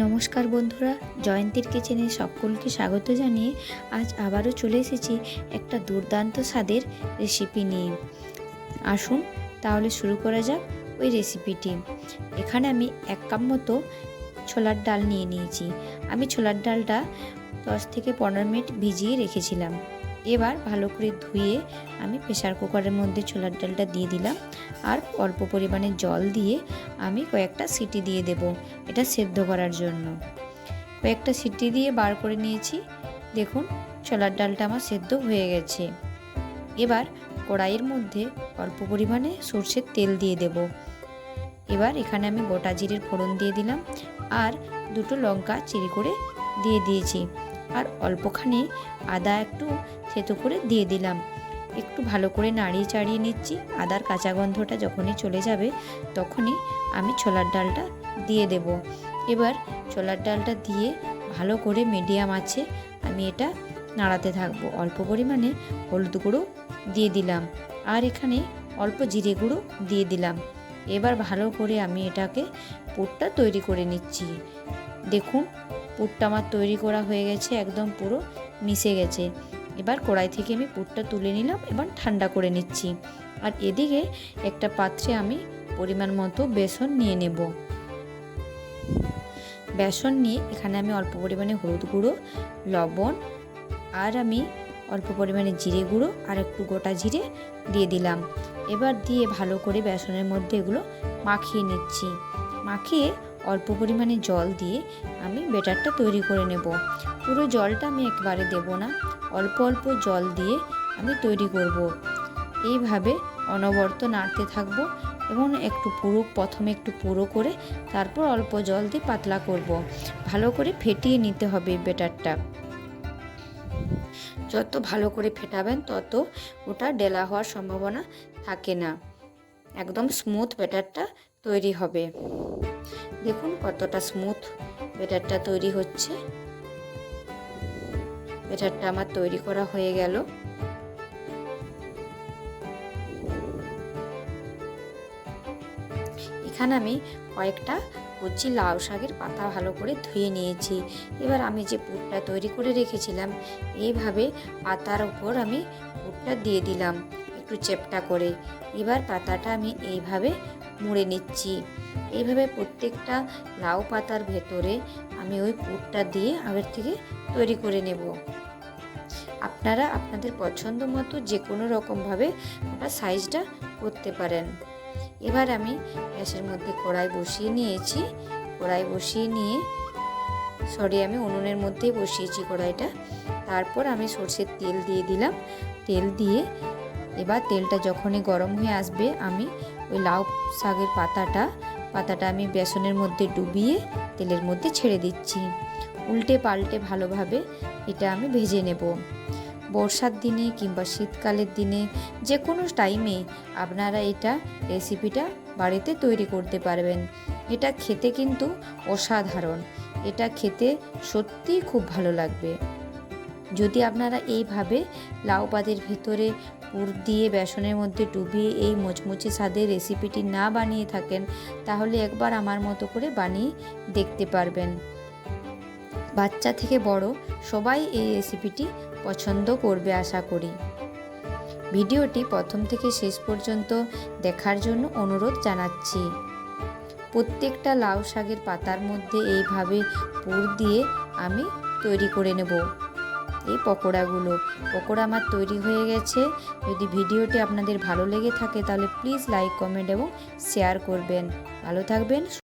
নমস্কার বন্ধুরা, জয়ন্তীর কিচেনে সকলকে স্বাগত জানিয়ে আজ আবারও চলে এসেছি একটা দুর্দান্ত স্বাদের রেসিপি নিয়ে। আসুন তাহলে শুরু করা যাক ওই রেসিপিটি এখানে আমি এক কাপ মতো ছোলার ডাল নিয়ে নিয়েছি। আমি ছোলার ডালটা দশ থেকে পনেরো মিনিট ভিজিয়ে রেখেছিলাম। এবার ভালো করে ধুয়ে আমি প্রেশার কুকারের মধ্যে ছোলার ডালটা দিয়ে দিলাম। আর অল্প পরিমাণে জল দিয়ে আমি কয়েকটা সিটি দিয়ে দেব এটা সেদ্ধ করার জন্য। কয়েকটা সিটি দিয়ে বার করে নিয়েছি। দেখুন, ছোলার ডালটা আমার সেদ্ধ হয়ে গেছে। এবার কড়াইয়ের মধ্যে অল্প পরিমাণে সর্ষের তেল দিয়ে দেব। এবার এখানে আমি গোটা জিরের ফোড়ন দিয়ে দিলাম। আর দুটো লঙ্কা চিরি করে দিয়ে দিয়েছি। আর অল্পখানি আদা একটু থেতো করে দিয়ে দিলাম। একটু ভালো করে নাড়িয়ে চাড়িয়ে নিচ্ছি। আদার কাঁচা গন্ধটা যখনই চলে যাবে, তখনই আমি ছোলার ডালটা দিয়ে দেব। এবার ছোলার ডালটা দিয়ে ভালো করে মিডিয়াম আছে, আমি এটা নাড়াতে থাকব। অল্প পরিমাণে হলুদ গুঁড়ো দিয়ে দিলাম আর এখানে অল্প জিরে গুঁড়ো দিয়ে দিলাম। এবার ভালো করে আমি এটাকে পুরটা তৈরি করে নিচ্ছি। দেখুন পুরটা আমার তৈরি করা হয়ে গেছে, একদম পুরো মিশে গেছে। এবার কড়াই থেকে আমি পুরটা তুলে নিলাম, এবার ঠান্ডা করে নিচ্ছি। আর এদিকে একটা পাত্রে আমি পরিমাণ মতো বেসন নিয়ে নেব। বেসন নিয়ে এখানে আমি অল্প পরিমাণে হলুদ গুঁড়ো, লবণ, আর আমি অল্প পরিমাণে জিরে গুঁড়ো আর একটু গোটা জিরে দিয়ে দিলাম। এবার দিয়ে ভালো করে বেসনের মধ্যে এগুলো মাখিয়ে নিচ্ছি। মাখিয়ে অল্প পরিমাণে জল দিয়ে আমি বেটারটা তৈরি করে নেব পুরো জলটা আমি একবারে দেব না, অল্প অল্প জল দিয়ে আমি তৈরি করব। এইভাবে অনবর্ত নাড়তে থাকব এবং একটু পুরো, প্রথমে একটু পুরো করে তারপর অল্প জল দিয়ে পাতলা করব। ভালো করে ফেটিয়ে নিতে হবে বেটারটা যত ভালো করে ফেটাবেন তত ওটা ডেলা হওয়ার সম্ভাবনা থাকে না একদম স্মুথ ব্যাটারটা তৈরি হবে দেখুন কতটা স্মুথ ব্যাটারটা তৈরি হচ্ছে। ব্যাটারটা আমার তৈরি করা হয়ে গেল। এখানে আমি কয়েকটা কচি লাউ শাকের পাতা ভালো করে ধুয়ে নিয়েছি। এবার আমি যে পুরটা তৈরি করে রেখেছিলাম, এইভাবে পাতার উপর আমি পুরটা দিয়ে দিলাম একটু চেপটা করে। এবার পাতাটা আমি এইভাবে মুড়ে নিচ্ছি। এইভাবে প্রত্যেকটা লাউ পাতার ভেতরে আমি ওই পুরটা দিয়ে আগের থেকে তৈরি করে নেব। আপনারা আপনাদের পছন্দ মতো যে কোনো রকমভাবে ওটা সাইজটা করতে পারেন। এবার আমি গ্যাসের মধ্যে কড়াই বসিয়ে নিয়েছি। কড়াই বসিয়ে নিয়ে, সরি আমি উনুনের মধ্যেই বসিয়েছি কড়াইটা। তারপর আমি সর্ষের তেল দিয়ে দিলাম। তেল দিয়ে এবার তেলটা যখনই গরম হয়ে আসবে, আমি ওই লাউ শাকের পাতাটা পাতাটা আমি বেসনের মধ্যে ডুবিয়ে তেলের মধ্যে ছেড়ে দিচ্ছি। উল্টে পাল্টে ভালোভাবে এটা আমি ভেজে নেব। বর্ষার দিনে কিংবা শীতকালের দিনে যে কোনো টাইমে আপনারা এটা রেসিপিটা বাড়িতে তৈরি করতে পারবেন। এটা খেতে কিন্তু অসাধারণ। এটা খেতে সত্যিই খুব ভালো লাগবে। যদি আপনারা এইভাবে লাউ পাতের ভেতরে পুর দিয়ে বেসনের মধ্যে ডুবিয়ে এই মুচমুচে স্বাদের রেসিপিটি না বানিয়ে থাকেন, তাহলে একবার আমার মতো করে বানিয়ে দেখতে পারবেন। বাচ্চা থেকে বড় সবাই এই রেসিপিটি পছন্দ করবে আশা করি। ভিডিওটি প্রথম থেকে শেষ পর্যন্ত দেখার জন্য অনুরোধ জানাচ্ছি। প্রত্যেকটা লাউ শাকের পাতার মধ্যে এইভাবে পুর দিয়ে আমি তৈরি করে নেব। এই পকোড়াগুলো। পকোড়া আমার তৈরি হয়ে গেছে। যদি ভিডিওটি আপনাদের ভালো লেগে থাকে তাহলে প্লিজ লাইক, কমেন্ট এবং শেয়ার করবেন। ভালো থাকবেন